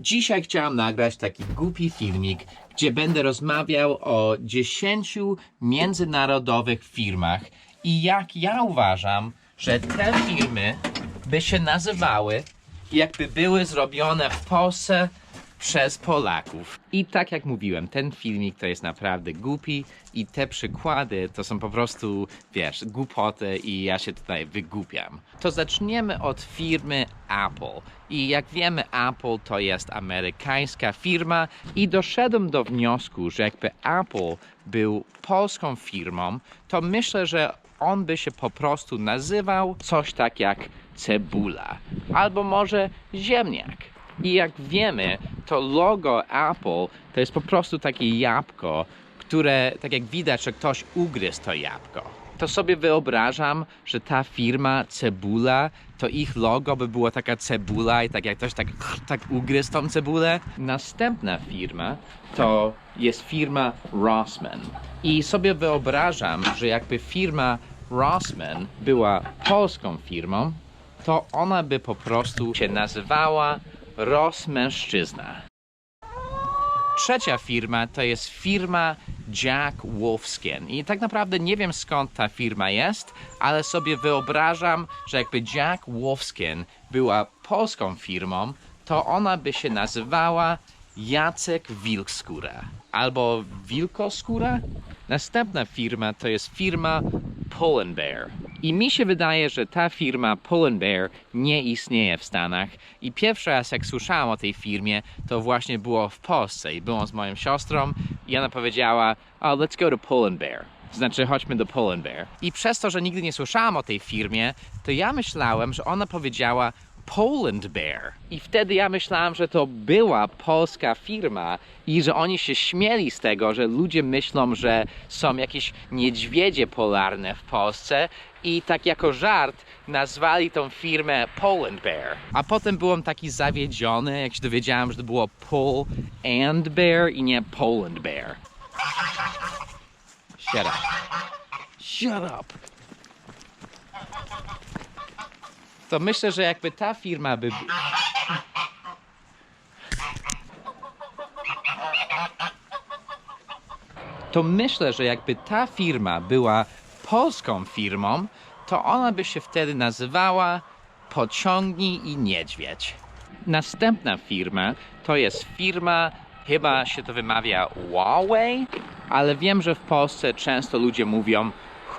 Dzisiaj chciałem nagrać taki głupi filmik, gdzie będę rozmawiał o 10 międzynarodowych firmach i jak ja uważam, że te firmy by się nazywały, jakby były zrobione w Polsce przez Polaków. I tak jak mówiłem, ten filmik to jest naprawdę głupi i te przykłady to są po prostu, wiesz, głupoty i ja się tutaj wygłupiam. To zaczniemy od firmy Apple. I jak wiemy, Apple to jest amerykańska firma i doszedłem do wniosku, że jakby Apple był polską firmą, to myślę, że on by się po prostu nazywał coś tak jak cebula albo może ziemniak. I jak wiemy, to logo Apple to jest po prostu takie jabłko, które, tak jak widać, że ktoś ugryzł to jabłko. To sobie wyobrażam, że ta firma Cebula, to ich logo by była taka cebula i tak jak ktoś tak, tak ugryzł tą cebulę. Następna firma to jest firma Rossmann. I sobie wyobrażam, że jakby firma Rossmann była polską firmą, to ona by po prostu się nazywała Rossmężczyzna. Trzecia firma to jest firma Jack Wolfskin. I tak naprawdę nie wiem skąd ta firma jest, ale sobie wyobrażam, że jakby Jack Wolfskin była polską firmą, to ona by się nazywała Jacek Wilkskóra albo Wilkoskóra. Następna firma to jest firma Pull Bear. I mi się wydaje, że ta firma Pull Bear nie istnieje w Stanach. I pierwszy raz jak słyszałam o tej firmie, to właśnie było w Polsce i byłam z moją siostrą i ona powiedziała, oh, let's go to Pull Bear. Znaczy, chodźmy do Pull Bear. I przez to, że nigdy nie słyszałam o tej firmie, to ja myślałem, że ona powiedziała Poland Bear. I wtedy ja myślałem, że to była polska firma i że oni się śmieli z tego, że ludzie myślą, że są jakieś niedźwiedzie polarne w Polsce i tak jako żart nazwali tą firmę Poland Bear. A potem byłem taki zawiedziony, jak się dowiedziałem, że to było Pull and Bear i nie Poland Bear. Shut up. Shut up. To myślę, że jakby ta firma by. To myślę, że jakby ta firma była polską firmą, to ona by się wtedy nazywała Pociągnij i Niedźwiedź. Następna firma to jest firma, chyba się to wymawia Huawei, ale wiem, że w Polsce często ludzie mówią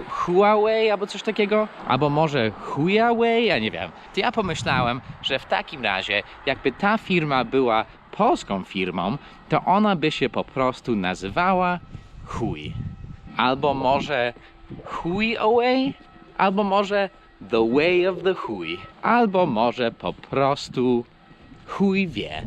Huawei albo coś takiego, albo może Huawei, ja nie wiem. To ja pomyślałem, że w takim razie, jakby ta firma była polską firmą, to ona by się po prostu nazywała Hui. Albo może Hui Away, albo może The Way of the Hui, albo może po prostu Hui wie.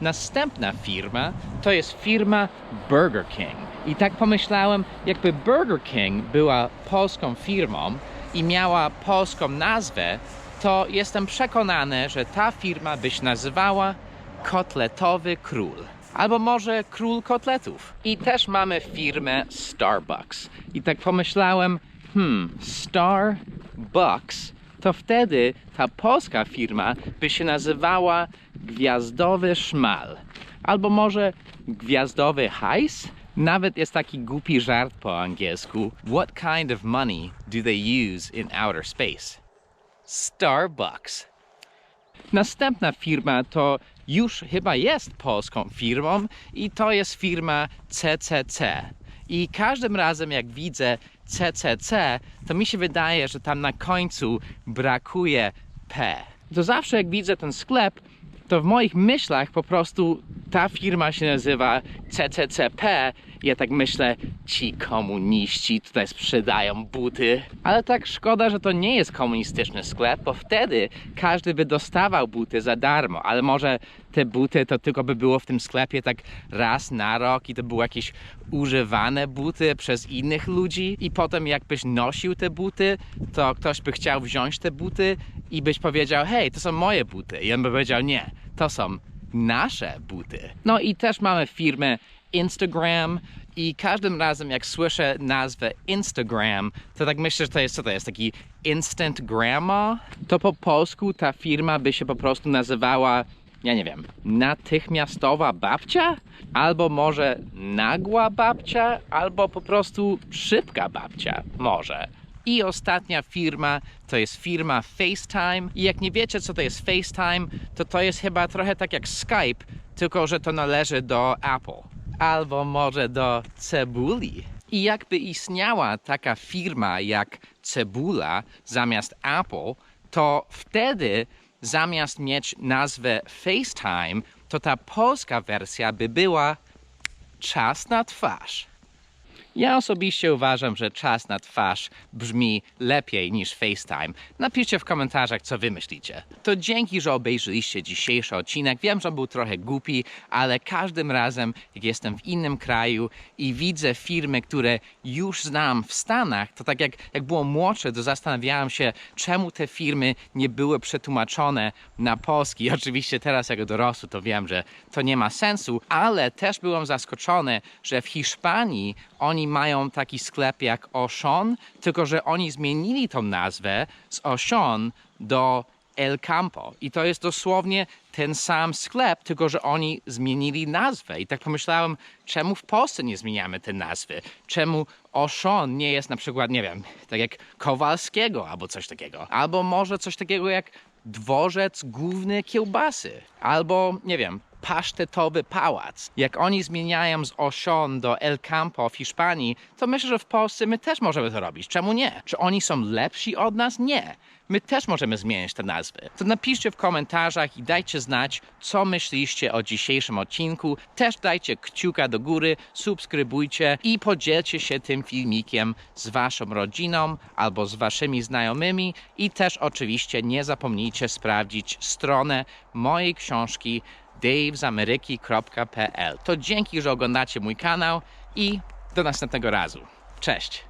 Następna firma to jest firma Burger King. I tak pomyślałem, jakby Burger King była polską firmą i miała polską nazwę, to jestem przekonany, że ta firma by się nazywała Kotletowy Król. Albo może Król Kotletów. I też mamy firmę Starbucks. I tak pomyślałem, hmm, Starbucks to wtedy ta polska firma by się nazywała Gwiazdowy Szmal. Albo może Gwiazdowy Hajs? Nawet jest taki głupi żart po angielsku. What kind of money do they use in outer space? Starbucks. Następna firma to już chyba jest polską firmą i to jest firma CCC. I każdym razem jak widzę CCC, to mi się wydaje, że tam na końcu brakuje P. To zawsze jak widzę ten sklep, to w moich myślach po prostu ta firma się nazywa CCCP. Ja tak myślę, ci komuniści tutaj sprzedają buty. Ale tak szkoda, że to nie jest komunistyczny sklep, bo wtedy każdy by dostawał buty za darmo. Ale może te buty to tylko by było w tym sklepie tak raz na rok i to były jakieś używane buty przez innych ludzi i potem jakbyś nosił te buty, to ktoś by chciał wziąć te buty i byś powiedział, hej, to są moje buty. I on by powiedział, nie, to są nasze buty. No i też mamy firmę Instagram i każdym razem jak słyszę nazwę Instagram, to tak myślę, że to jest co to jest, taki instant grandma? To po polsku ta firma by się po prostu nazywała ja nie wiem, natychmiastowa babcia? Albo może nagła babcia? Albo po prostu szybka babcia? Może. I ostatnia firma to jest firma FaceTime. I jak nie wiecie, co to jest FaceTime, to to jest chyba trochę tak jak Skype, tylko że to należy do Apple. Albo może do Cebuli. I jakby istniała taka firma jak Cebula zamiast Apple, to wtedy zamiast mieć nazwę FaceTime, to ta polska wersja by była czas na twarz. Ja osobiście uważam, że czas na twarz brzmi lepiej niż FaceTime. Napiszcie w komentarzach, co wy myślicie. To dzięki, że obejrzeliście dzisiejszy odcinek. Wiem, że był trochę głupi, ale każdym razem, jak jestem w innym kraju i widzę firmy, które już znam w Stanach, to tak jak, jak było młodsze, to zastanawiałem się, czemu te firmy nie były przetłumaczone na polski. Oczywiście teraz, jako dorosły, to wiem, że to nie ma sensu, ale też byłem zaskoczony, że w Hiszpanii oni mają taki sklep jak Auchan, tylko że oni zmienili tą nazwę z Auchan do El Campo. I to jest dosłownie ten sam sklep, tylko że oni zmienili nazwę. I tak pomyślałem, czemu w Polsce nie zmieniamy tej nazwy? Czemu Auchan nie jest na przykład, nie wiem, tak jak Kowalskiego albo coś takiego? Albo może coś takiego jak dworzec główny kiełbasy? Albo, nie wiem, pasztetowy pałac. Jak oni zmieniają z Auchan do El Campo w Hiszpanii, to myślę, że w Polsce my też możemy to robić. Czemu nie? Czy oni są lepsi od nas? Nie. My też możemy zmienić te nazwy. To napiszcie w komentarzach i dajcie znać, co myśliście o dzisiejszym odcinku. Też dajcie kciuka do góry, subskrybujcie i podzielcie się tym filmikiem z waszą rodziną albo z waszymi znajomymi. I też oczywiście nie zapomnijcie sprawdzić stronę mojej książki davezameryki.pl. To dzięki, że oglądacie mój kanał i do następnego razu. Cześć!